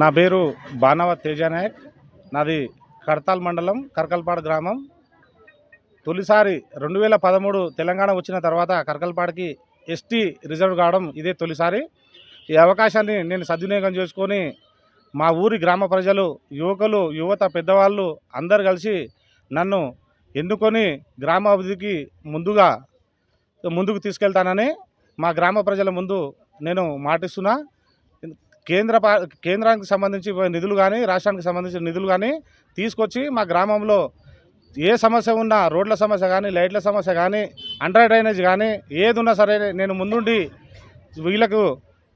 నా పేరు బానవ తేజానాయక్ నాది కడతాల్ మండలం కర్కల్పాడు గ్రామం. తొలిసారి రెండు వేల పదమూడు తెలంగాణ వచ్చిన తర్వాత కర్కల్పాడుకి ఎస్టీ రిజర్వ్ కావడం ఇదే తొలిసారి. ఈ అవకాశాన్ని నేను సద్వినియోగం చేసుకొని మా ఊరి గ్రామ ప్రజలు యువకులు యువత పెద్దవాళ్ళు అందరు కలిసి నన్ను ఎన్నుకొని గ్రామాభివృద్ధికి ముందుగా ముందుకు తీసుకెళ్తానని మా గ్రామ ప్రజల ముందు నేను మాటిస్తున్నా. కేంద్ర కేంద్రానికి సంబంధించి నిధులు కానీ రాష్ట్రానికి సంబంధించిన నిధులు కానీ తీసుకొచ్చి మా గ్రామంలో ఏ సమస్య ఉన్నా రోడ్ల సమస్య కానీ లైట్ల సమస్య కానీ అండర్ డ్రైనేజ్ కానీ ఏది ఉన్నా సరే నేను ముందుండి వీళ్ళకు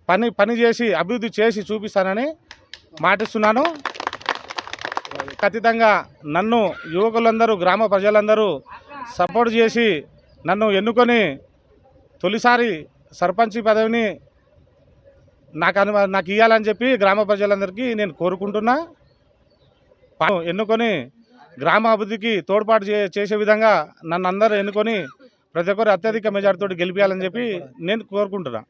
పని పని చేసి అభివృద్ధి చేసి చూపిస్తానని మాటిస్తున్నాను. ఖచ్చితంగా నన్ను యువకులందరూ గ్రామ ప్రజలందరూ సపోర్ట్ చేసి నన్ను ఎన్నుకొని తొలిసారి సర్పంచ్ పదవిని నాకు అను నాకు ఇవ్వాలని చెప్పి గ్రామ ప్రజలందరికీ నేను కోరుకుంటున్నా. ఎన్నుకొని గ్రామ అభివృద్ధికి తోడ్పాటు చే చేసే విధంగా నన్ను అందరూ ఎన్నుకొని ప్రతి ఒక్కరు అత్యధిక మెజార్టీతో గెలిపించాలని చెప్పి నేను కోరుకుంటున్నా.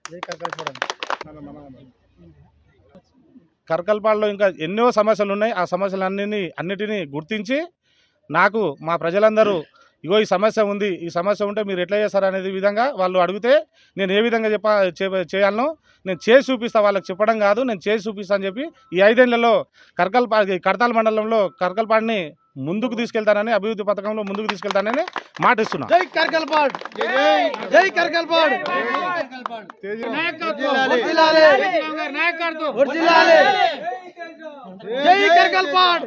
కర్కల్పాడులో ఇంకా ఎన్నో సమస్యలు ఉన్నాయి ఆ సమస్యలన్నీ అన్నిటినీ గుర్తించి నాకు మా ప్రజలందరూ ఇగో ఈ సమస్య ఉంది ఈ సమస్య ఉంటే మీరు ఎట్లా చేస్తారు అనేది విధంగా వాళ్ళు అడిగితే నేను ఏ విధంగా చెప్ప చేయాలనో నేను చేసి చూపిస్తా వాళ్ళకి చెప్పడం కాదు నేను చేసి చూపిస్తా అని చెప్పి ఈ ఐదేళ్ళలో కర్కల్పా కడతాల మండలంలో కర్కల్పాడిని ముందుకు తీసుకెళ్తానని అభివృద్ధి పథకంలో ముందుకు తీసుకెళ్తానని మాట ఇస్తున్నా జై కర్కల్పాడ్ జై కర్కల్పాడ్ వర్ధిల్లాలి. వర్ధిల్లాలి. జై కర్కల్పాడ్